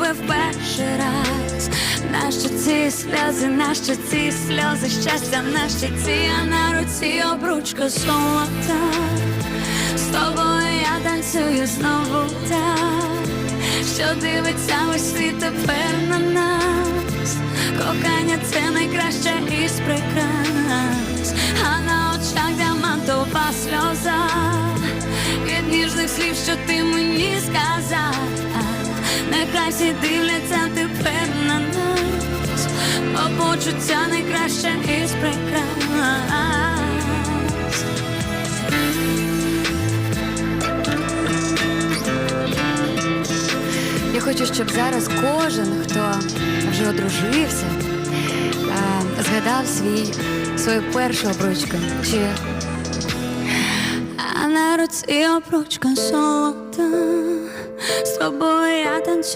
тебе в перший раз. Нащо ці сльози, нащо ці сльози, щастя на щиці, а на руці обручка золота. З тобою я танцюю знову так, що дивиться весь світ тепер на нас. Кохання це найкраще із прикрас, а на очах діамантова сльоза від ніжних слів, що ти мені сказав. Всі дивляться тепер на нас, бо почуття найкраще із прикрас. Я хочу, щоб зараз кожен, хто вже одружився, е, згадав свій свою першу обручку. Чи А на руці обручка золота, з тобою я танцюю